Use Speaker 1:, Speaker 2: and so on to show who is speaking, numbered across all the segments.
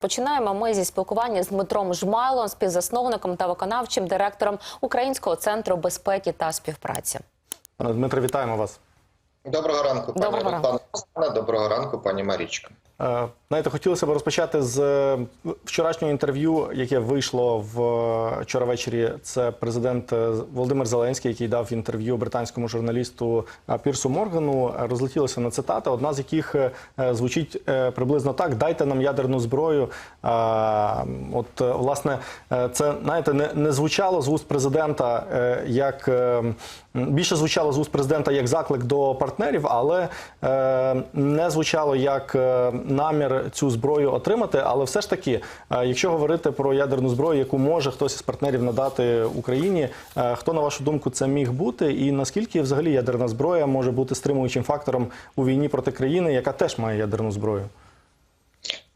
Speaker 1: Починаємо ми зі спілкування з Дмитром Жмайлом, співзасновником та виконавчим директором Українського центру безпеки та співпраці.
Speaker 2: Пане Дмитро, вітаємо вас.
Speaker 3: Доброго ранку, пані
Speaker 1: Доброго ранку.
Speaker 3: Доброго ранку, пані Марічка.
Speaker 2: Е, Знаєте, хотілося б розпочати з е, вчорашнього інтерв'ю, яке вийшло е, вчора ввечері. Це президент Володимир Зеленський, який дав інтерв'ю британському журналісту Пірсу Моргану. Розлетілося на цитати, одна з яких звучить приблизно так: дайте нам ядерну зброю. От, власне, це знаєте, не, звучало з вуст президента як більше звучало з уст президента як заклик до партнерів, але не звучало як намір цю зброю отримати. Але все ж таки, е, якщо говорити про ядерну зброю, яку може хтось із партнерів надати Україні, е, хто на вашу думку це міг бути, і наскільки взагалі ядерна зброя може бути стримуючим фактором у війні проти країни, яка теж має ядерну зброю?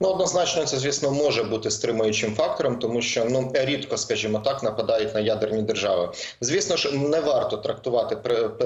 Speaker 3: Ну, однозначно, це, звісно, може бути стримуючим фактором, тому що ну рідко, скажімо так, нападають на ядерні держави. Звісно ж, не варто трактувати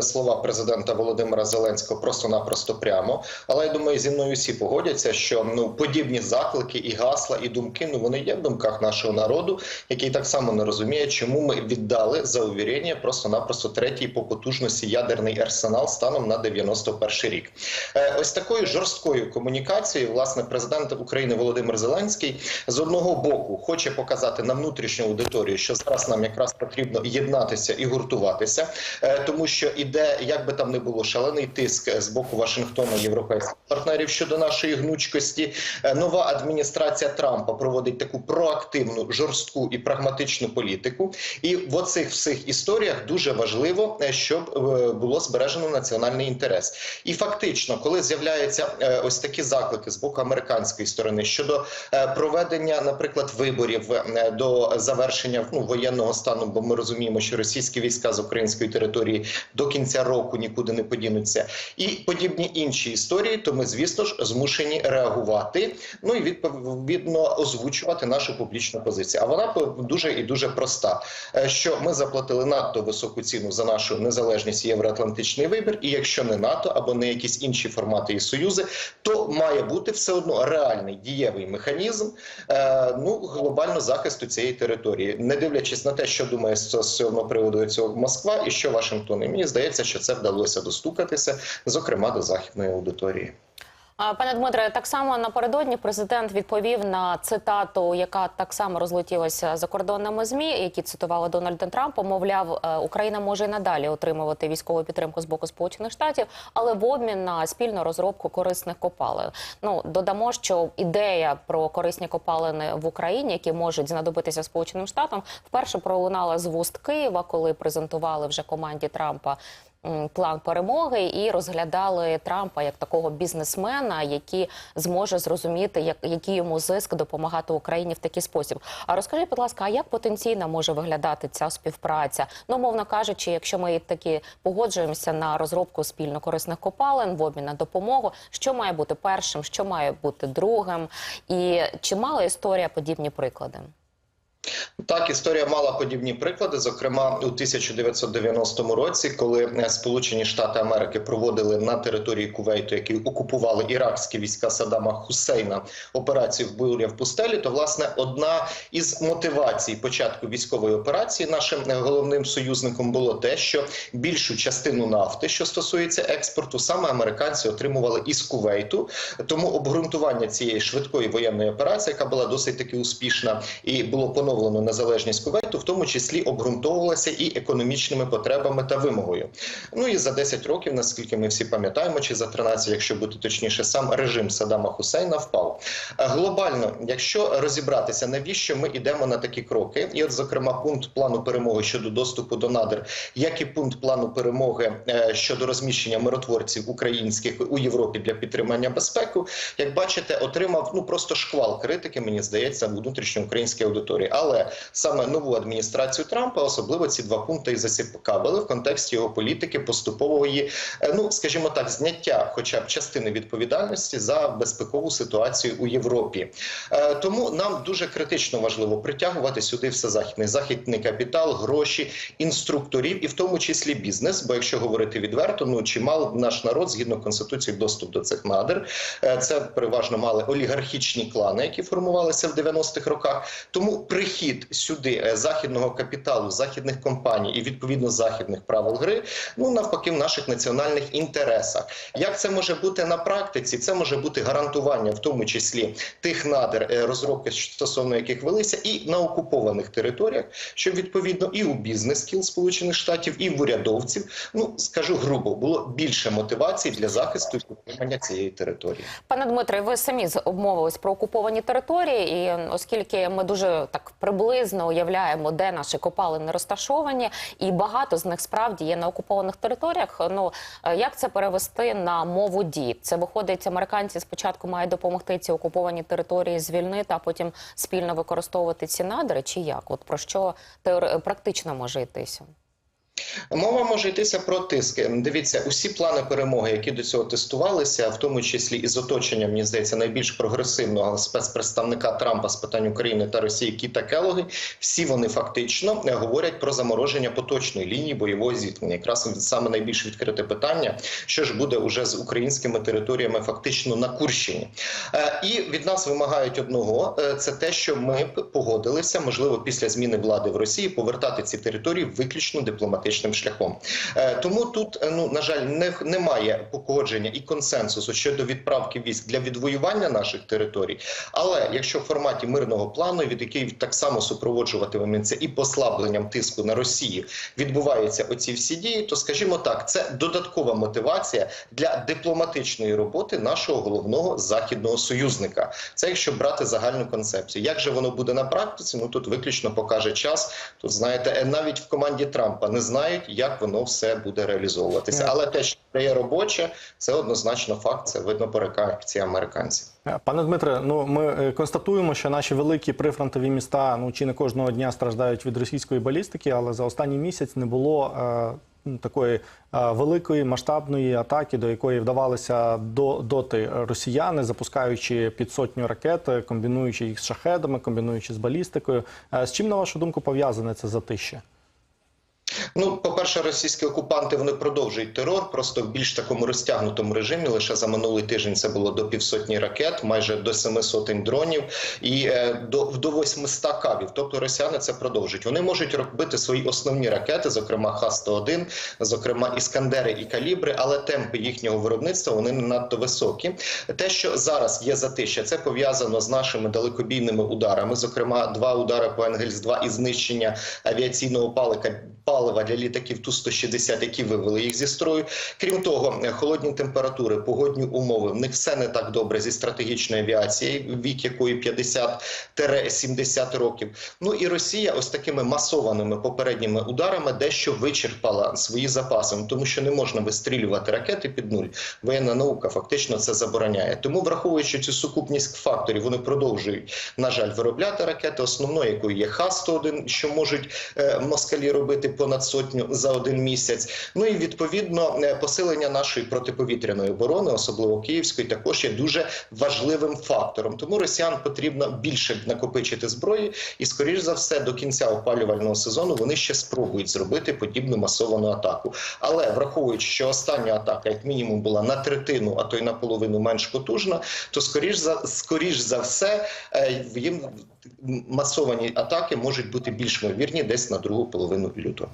Speaker 3: слова президента Володимира Зеленського просто-напросто прямо. Але я думаю, зі мною всі погодяться, що ну подібні заклики і гасла, і думки ну вони є в думках нашого народу, який так само не розуміє, чому ми віддали за увірення просто-напросто третій по потужності ядерний арсенал станом на 91 рік. Е, Ось такою жорсткою комунікацією, власне, президент України Володимир Зеленський з одного боку хоче показати на внутрішню аудиторію, що зараз нам якраз потрібно єднатися і гуртуватися, е, тому що іде, як би там не було, шалений тиск з боку Вашингтона європейських партнерів щодо нашої гнучкості. Е, Нова адміністрація Трампа проводить таку проактивну, жорстку і прагматичну політику. І в оцих всіх історіях дуже важливо, е, щоб було збережено національний інтерес. І фактично, коли з'являються ось такі заклики з боку американської сторони щодо е, проведення, наприклад, виборів е, до завершення ну, воєнного стану, бо ми розуміємо, що російські війська з української території до кінця року нікуди не подінуться, і подібні інші історії, то ми, звісно ж, змушені реагувати. Ну і відповідно озвучувати нашу публічну позицію. А вона дуже і дуже проста. Е, Що ми заплатили надто високу ціну за нашу незалежність євроатлантичний вибір, і якщо не НАТО або не якісь інші формати і союзи, то має бути все одно реальний дієвий механізм е, ну глобально захисту цієї території, не дивлячись на те, що думає з цього приводу цього Москва і що Вашингтон. І мені здається, що це вдалося достукатися, зокрема до західної аудиторії.
Speaker 1: Пане Дмитре, так само напередодні президент відповів на цитату, яка так само розлетілася закордонними змі, які цитували Дональда Трампа. Мовляв, е, Україна може і надалі отримувати військову підтримку з боку Сполучених Штатів, але в обмін на спільну розробку корисних копалин. Ну додамо, що ідея про корисні копалини в Україні, які можуть знадобитися Сполученим Штатам, вперше пролунала з вуст Києва, коли презентували вже команді Трампа план перемоги і розглядали Трампа як такого бізнесмена, який зможе зрозуміти, як який йому зиск допомагати Україні в такий спосіб. А розкажіть, будь ласка, а як потенційно може виглядати ця співпраця? Ну, мовно кажучи, якщо ми таки погоджуємося на розробку спільно корисних копалин в обмін на допомогу, що має бути першим, що має бути другим, і чи мала історія подібні приклади?
Speaker 3: Так, історія мала подібні приклади. Зокрема, у 1990 році, коли е, Сполучені Штати Америки проводили на території Кувейту, які окупували іракські війська Саддама Хусейна, операцію в буря в пустелі, то власне одна із мотивацій початку військової операції нашим е, головним союзником було те, що більшу частину нафти, що стосується експорту, саме американці отримували із Кувейту. Тому обґрунтування цієї швидкої воєнної операції, яка була досить таки успішна, і було поновлено незалежність Кувейту, в тому числі обґрунтовувалася і економічними потребами та вимогою. Ну і за 10 років, наскільки ми всі пам'ятаємо, чи за 13, якщо бути точніше, сам режим Саддама Хусейна впав. Е, Глобально, якщо розібратися, навіщо ми йдемо на такі кроки, і от, зокрема, пункт плану перемоги щодо доступу до надр, як і пункт плану перемоги е, щодо розміщення миротворців українських у Європі для підтримання безпеки, як бачите, отримав ну просто шквал критики, мені здається, в внутрішньоукраїнській аудиторії. Але саме нову адміністрацію Трампа, особливо ці два пункти і зацікавили в контексті його політики поступової, е, ну скажімо так, зняття, хоча б частини відповідальності за безпекову ситуацію у Європі. Е, Тому нам дуже критично важливо притягувати сюди все західний західний капітал, гроші, інструкторів, і в тому числі бізнес. Бо якщо говорити відверто, ну чимало наш народ згідно конституції доступ до цих надр. Е, Це переважно мали олігархічні клани, які формувалися в 90-х роках. Тому прихід сюди е, західного капіталу, західних компаній і відповідно західних правил гри, ну навпаки, в наших національних інтересах. Як це може бути на практиці? Це може бути гарантування, в тому числі тих надр, е, розробки стосовно яких велися, і на окупованих територіях, щоб відповідно і у бізнес кіл Сполучених Штатів, і в урядовців, ну скажу грубо, було більше мотивацій для захисту і підтримання цієї території.
Speaker 1: Пане Дмитре, ви самі обмовились про окуповані території, і оскільки ми дуже так приблизно уявляємо, де наші копалини розташовані, і багато з них справді є на окупованих територіях. Ну е, як це перевести на мову дій? Це виходить, американці спочатку мають допомогти ці окуповані території звільнити, а потім спільно використовувати ці надри, чи як? От про що теор... практично може йтися?
Speaker 3: Мова може йтися про тиск. Дивіться, усі плани перемоги, які до цього тестувалися, в тому числі із оточенням, мені здається, найбільш прогресивного спецпредставника Трампа з питань України та Росії Кіта Келоги, всі вони фактично говорять про замороження поточної лінії бойового зіткнення. Якраз саме найбільш відкрите питання, що ж буде уже з українськими територіями, фактично на Курщині. Е, І від нас вимагають одного: е, це те, що ми погодилися, можливо, після зміни влади в Росії повертати ці території виключно дипломатичним шляхом. Е, Тому тут е, ну на жаль не, немає погодження і консенсусу щодо відправки військ для відвоювання наших територій. Але якщо в форматі мирного плану, від який так само супроводжуватиметься і послабленням тиску на Росію, відбуваються оці всі дії, то скажімо так, це додаткова мотивація для дипломатичної роботи нашого головного західного союзника. Це якщо брати загальну концепцію. Як же воно буде на практиці? Ну тут виключно покаже час. Тут знаєте, е, навіть в команді Трампа не знають, як воно все буде реалізовуватися. Але те, що є робоче, це однозначно факт. Це видно по реакції американців.
Speaker 2: Пане Дмитре, ну ми е, констатуємо, що наші великі прифронтові міста ну чи не кожного дня страждають від російської балістики, але за останній місяць не було е, ну, такої е, великої масштабної атаки, до якої вдавалися до доти росіяни, запускаючи під сотню ракет, е, комбінуючи їх з шахедами, комбінуючи з балістикою. Е, з чим на вашу думку пов'язане це затище?
Speaker 3: Ну, по-перше, російські окупанти вони продовжують терор, просто в більш такому розтягнутому режимі. Лише за минулий тиждень це було до півсотні ракет, майже до семи сотень дронів і е, до, до 800 кавів. Тобто росіяни це продовжують. Вони можуть робити свої основні ракети, зокрема Х-101, зокрема Іскандери і Калібри, але темпи їхнього виробництва вони не надто високі. Те, що зараз є затища, це пов'язано з нашими далекобійними ударами. Зокрема, два удари по Енгельс-2 і знищення авіаційного палика палива для літаків Ту-160, які вивели їх зі строю. Крім того, холодні температури, погодні умови. В них все не так добре зі стратегічною авіацією, вік якої 50-70 років. Ну і Росія ось такими масованими попередніми ударами дещо вичерпала свої запаси, ну, тому що не можна вистрілювати ракети під нуль. Воєнна наука фактично це забороняє. Тому, враховуючи цю сукупність факторів, вони продовжують, на жаль, виробляти ракети, основною якою є Х-101, що можуть е, москалі робити понад сотню за один місяць. Ну і відповідно е, посилення нашої протиповітряної оборони, особливо київської, також є дуже важливим фактором. Тому росіян потрібно більше накопичити зброї, і скоріш за все до кінця опалювального сезону вони ще спробують зробити подібну масовану атаку. Але враховуючи, що остання атака, як мінімум, була на третину, а то й на половину менш потужна, то скоріш за скоріш за все е, їм масовані атаки можуть бути більш ймовірні десь на другу половину лютого.